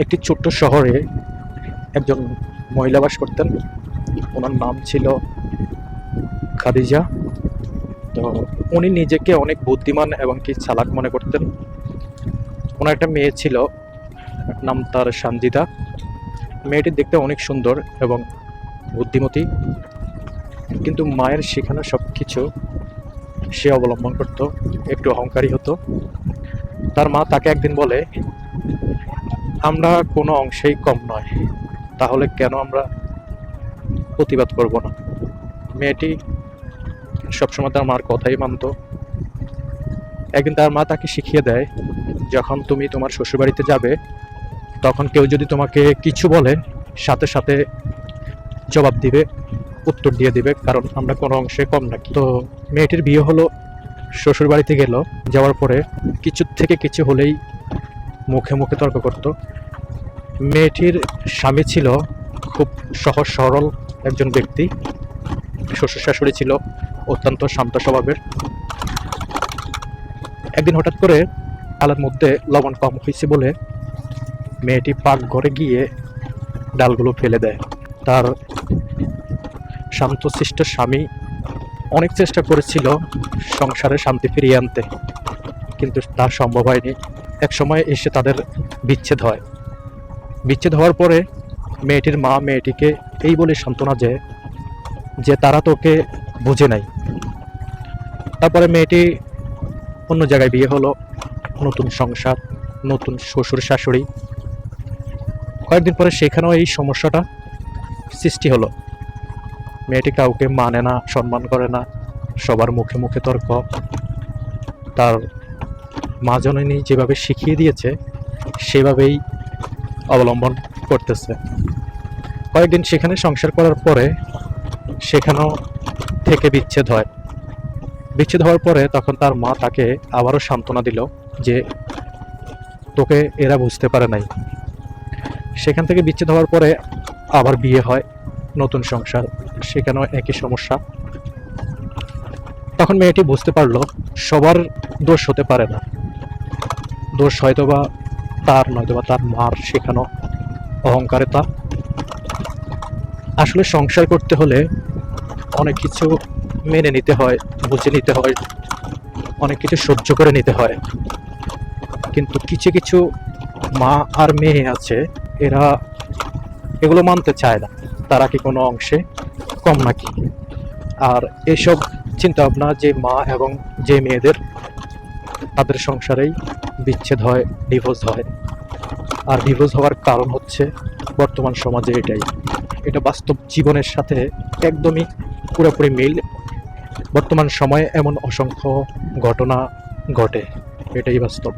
একটি ছোট্ট শহরে একজন মহিলা বাস করতেন। ওনার নাম ছিল খাদিজা। তো উনি নিজেকে অনেক বুদ্ধিমান এবং কি চালাক মনে করতেন। ওনার একটা মেয়ে ছিল নাম তার সানজিদা। মেয়েটি দেখতে অনেক সুন্দর এবং বুদ্ধিমতী। কিন্তু মায়ের শেখানো সব কিছু সে অবলম্বন করত, একটু অহংকারী হতো। তার মা তাকে একদিন বলে আমরা কোনো অংশেই কম নয়। তাহলে কেন আমরা প্রতিবাদ করব না? মেয়েটি সবসময় তার মার কথাই মানতো। একদিন তার মা তাকে শিখিয়ে দেয়, যখন তুমি তোমার শ্বশুরবাড়িতে যাবে, তখন কেউ যদি তোমাকে কিছু বলে, সাথে সাথে জবাব দিবে, উত্তর দিয়ে দিবে, কারণ আমরা কোনো অংশে কম নাকি। তো মেয়েটির বিয়ে হলো, শ্বশুরবাড়িতে গেল, যাওয়ার পরে কিছু থেকে কিছু হলেই মুখে মুখে তর্ক করত। মেয়েটির স্বামী ছিল খুব সহজ, সরল একজন ব্যক্তি। শ্বশুর শাশুড়ি ছিল অত্যন্ত শান্ত স্বভাবের। একদিন হঠাৎ করে আলার মধ্যে লবণ কম হয়েছে বলে মেয়েটি পাক ঘরে গিয়ে ডালগুলো ফেলে দেয়। তার শান্তশিষ্ট স্বামী অনেক চেষ্টা করেছিল সংসারে শান্তি ফিরিয়ে আনতে, কিন্তু তার সম্ভব হয়নি। এক সময় এসে তাদের বিচ্ছেদ হয়। বিচ্ছেদ হওয়ার পরে মেয়েটির মা মেয়েটিকে এই বলে সান্ত্বনা যে যে তারা তোকে বুঝে নাই। তারপরে মেয়েটি অন্য জায়গায় বিয়ে হলো, নতুন সংসার, নতুন শ্বশুর শাশুড়ি। কয়েকদিন পরে সেখানেও এই সমস্যাটা সৃষ্টি হলো। মেয়েটি কাউকে মানে না, সম্মান করে না, সবার মুখে মুখে তর্ক। তার মা জননী যেভাবে শিখিয়ে দিয়েছে, সেভাবেই অবলম্বন করতেছে। কয়েকদিন সেখানে সংসার করার পরে সেখানেও থেকে বিচ্ছেদ হয়। বিচ্ছেদ হওয়ার পরে তখন তার মা তাকে আবারও সান্ত্বনা দিল যে তোকে এরা বুঝতে পারে নাই। সেখান থেকে বিচ্ছেদ হওয়ার পরে আবার বিয়ে হয়, নতুন সংসার, সেখানেও একই সমস্যা। তখন মেয়েটি বুঝতে পারল, সবার দোষ হতে পারে না। দোষ হয়তোবা তার, নয়তোবা তার মার শেখানো অহংকারিতা আসলে সংসার করতে হলে অনেক কিছু মেনে নিতে হয়, বুঝে নিতে হয়, অনেক কিছু সহ্য করে নিতে হয়। কিন্তু কিছু কিছু মা আর মেয়ে আছে, এরা এগুলো মানতে চায় না। তারা কি কোনো অংশে কম নাকি? আর এসব চিন্তা ভাবনা যে মা এবং যে মেয়েদের, তাদের সংসারেই বিচ্ছেদ হয় ডিভোর্স হয়। আর ডিভোর্স হওয়ার কারণ হচ্ছে বর্তমান সমাজে এটাই। এটা বাস্তব জীবনের সাথে একদমই পুরোপুরি মিল। বর্তমান সময়ে এমন অসংখ্য ঘটনা ঘটে, এটাই বাস্তব।